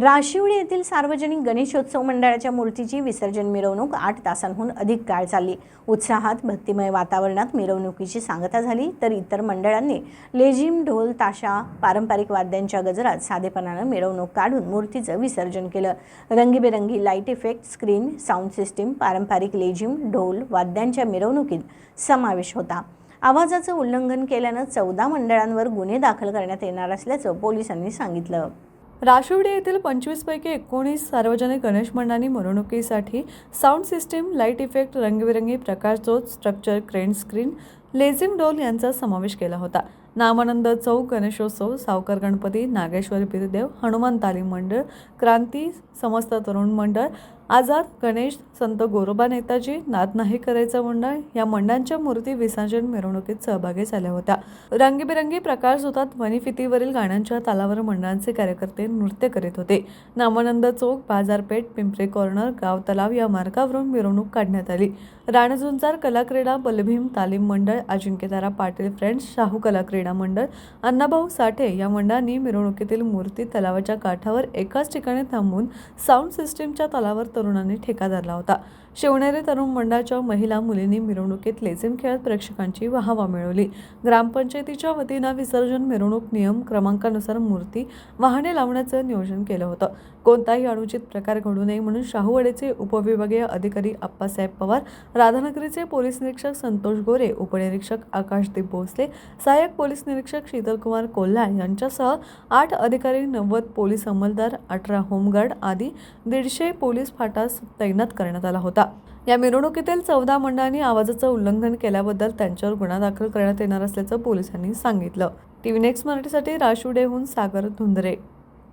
राशिवडी येथील सार्वजनिक गणेशोत्सव मंडळाच्या मूर्तीची विसर्जन मिरवणूक आठ तासांहून अधिक काळ चालली. उत्साहात भक्तिमय वातावरणात मिरवणुकीची सांगता झाली तर इतर मंडळांनी लेझिम ढोल ताशा पारंपरिक वाद्यांच्या गजरात साधेपणानं मिरवणूक काढून मूर्तीचं विसर्जन केलं. रंगीबेरंगी light effect screen sound system पारंपरिक लेझिम ढोल वाद्यांच्या मिरवणुकीत समावेश होता. आवाजाचं उल्लंघन केल्यानं चौदा मंडळांवर गुन्हे दाखल करण्यात येणार असल्याचं पोलिसांनी सांगितलं. राशिवडी येथील पंचवीसपैकी एकोणीस सार्वजनिक गणेश मंडळांनी मिरवणुकीसाठी साऊंड सिस्टीम लाइट इफेक्ट रंगीबेरंगी प्रकाशझोत स्ट्रक्चर क्रेन स्क्रीन लेझिम डोल यांचा समावेश केला होता. नामानंद चौक गणेशोत्सव सावकर गणपती नागेश्वर बिरदेव हनुमान तालीम मंडळ क्रांती समस्त तरुण मंडळ आझाद गणेश संत गोरोबा नेताजी नाद नाही करायचं मंडळ या मंडळांच्या मूर्ती विसर्जन मिरवणुकीत सहभागी झाल्या होत्या. रंगीबेरंगी प्रकाश होतात ध्वनिफितीवरील गाण्यांच्या तालावर मंडळांचे कार्यकर्ते नृत्य करीत होते. नामानंद चौक बाजारपेठ पिंपरी कॉर्नर गाव तलाव या मार्गावरून मिरवणूक काढण्यात आली. राणझुंजार कला क्रीडा बलभीम तालीम मंडळ अजिंक्यतारा पाटील फ्रेंड्स शाहू कला क्रीडा मंडळ अण्णाभाऊ साठे या मंडळांनी मिरवणुकीतील मूर्ती तलावाच्या काठावर एकाच ठिकाणी थांबून साऊंड सिस्टीमच्या तलावर तरुणांनी ठेका धरला होता. शिवनेरी तरुण मंडळाच्या महिला मुलींनी मिरवणुकीत लेझिम खेळत प्रेक्षकांची वाहवा मिळवली. ग्रामपंचायतीच्या वतीनं विसर्जन मिरवणूक नियम क्रमांकानुसार मूर्ती वाहने लावण्याचं नियोजन केलं होतं. कोणताही अनुचित प्रकार घडू नये म्हणून शाहूवाडीचे उपविभागीय अधिकारी आप्पासाहेब पवार राधानगरीचे पोलीस निरीक्षक संतोष गोरे उपनिरीक्षक आकाशदीप भोसले सहाय्यक पोलीस निरीक्षक शीतलकुमार कोल्हा यांच्यासह आठ अधिकारी नव्वद पोलीस अंमलदार अठरा होमगार्ड आदी दीडशे पोलीस फाट फाटास तैनात करण्यात आला होता. या मिरवणुकीतील चौदा मंडळांनी आवाजाचं उल्लंघन केल्याबद्दल त्यांच्यावर गुन्हा दाखल करण्यात येणार असल्याचं पोलिसांनी सांगितलं. टीव्ही नेक्स्ट मराठीसाठी राशुडेहून सागर धुंदरे.